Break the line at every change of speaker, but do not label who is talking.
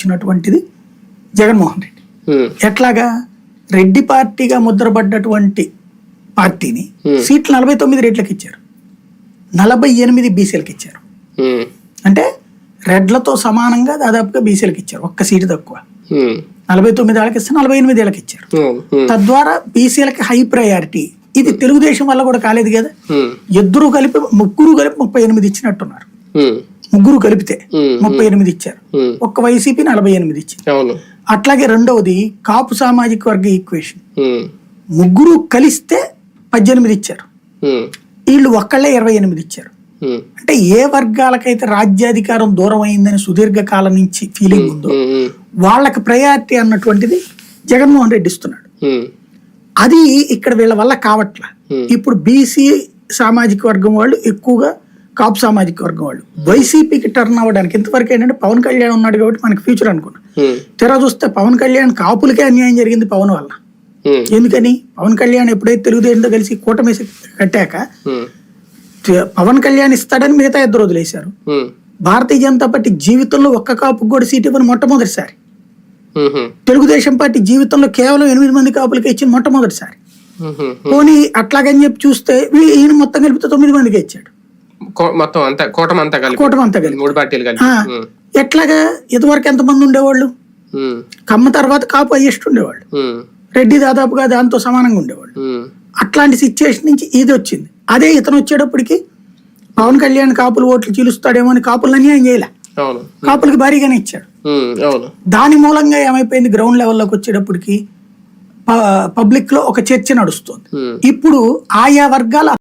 ఇచ్చినటువంటిది జగన్మోహన్ రెడ్డి. ఎట్లాగా? రెడ్డి పార్టీగా ముద్రపడ్డటువంటి పార్టీని. సీట్లు నలభై తొమ్మిది రెడ్లకు ఇచ్చారు. నలభై ఎనిమిది బీసీలకు ఇచ్చారు. అంటే రెడ్లతో సమానంగా దాదాపుగా బీసీలకు ఇచ్చారు. ఒక్క సీటు తక్కువ. నలభై తొమ్మిది ఏళ్ళకి ఇస్తే నలభై ఎనిమిది ఏళ్ళకి ఇచ్చారు. తద్వారా బీసీలకి హై ప్రయారిటీ ఇది తెలుగుదేశం వల్ల కూడా కాలేదు కదా? ఇద్దరు కలిపి ముగ్గురు కలిపి ముప్పై ఎనిమిది ఇచ్చినట్టున్నారు. ముగ్గురు కలిపితే ముప్పై ఎనిమిది ఇచ్చారు. ఒక్క వైసీపీ నలభై ఎనిమిది ఇచ్చింది
అవును.
అట్లాగే రెండవది కాపు సామాజిక వర్గ ఈక్వేషన్. ముగ్గురు కలిస్తే పద్దెనిమిది ఇచ్చారు. వీళ్ళు ఒక్కళ్ళే ఇరవై ఎనిమిది ఇచ్చారు. అంటే ఏ వర్గాలకైతే రాజ్యాధికారం దూరం అయిందని సుదీర్ఘకాలం నుంచి ఫీలింగ్ ఉందో వాళ్ళకి ప్రయారిటీ అన్నటువంటిది జగన్మోహన్ రెడ్డి ఇస్తున్నాడు అది ఇక్కడ వీళ్ళ వల్ల కావట్ల. ఇప్పుడు బీసీ సామాజిక వర్గం వాళ్ళు ఎక్కువగా కాపు సామాజిక వర్గం వాళ్ళు. వైసీపీకి టర్న్ అవ్వడానికి ఇంతవరకు ఏంటంటే పవన్ కళ్యాణ్ ఉన్నాడు కాబట్టి మనకి ఫ్యూచర్ అనుకున్నాం. తెర చూస్తే పవన్ కళ్యాణ్ కాపులకే అన్యాయం జరిగింది పవన్ వల్ల. ఎందుకని? పవన్ కళ్యాణ్ ఎప్పుడైతే తెలుగుదేశంతో కలిసి కూటమి కట్టాక పవన్ కళ్యాణ్ ఇస్తాడని మిగతా ఇద్దరు వదిలేశారు. భారతీయ జనతా పార్టీ జీవితంలో ఒక్క కాపుకు కూడా సీట్ ఇవ్వని మొట్టమొదటిసారి. తెలుగుదేశం పార్టీ జీవితంలో కేవలం ఎనిమిది మంది కాపులకే ఇచ్చిన మొట్టమొదటిసారి. పోనీ అట్లాగని చెప్పి చూస్తే వీ- ఈయన మొత్తం కలిపితే తొమ్మిది మందికి ఇచ్చాడు.
మొత్తం అంతా కూటమి అంతా కలిపి.
కూటమి అంతా కలిపి.
మూడు పార్టీలు కలిపి.
ఎట్లాగా ఇదివరకు ఎంతమంది ఉండేవాళ్ళు? కమ్మ తర్వాత కాపు హైయెస్ట్ ఉండేవాళ్ళు. రెడ్డి దాదాపుగా దాంతో సమానంగా ఉండేవాళ్ళు. అట్లాంటి సిచ్యువేషన్ నుంచి ఇది వచ్చింది. అదే ఇతను వచ్చేటప్పటికి పవన్ కళ్యాణ్ కాపులు ఓట్లు చీలుస్తాడేమో అని కాపులు అన్యాయం చేయలే. కాపులకి భారీగానే ఇచ్చాడు. దాని మూలంగా ఏమైపోయింది? గ్రౌండ్ లెవెల్లోకి వచ్చేటప్పటికి పబ్లిక్లో ఒక చర్చ నడుస్తుంది. ఇప్పుడు ఆయా వర్గాల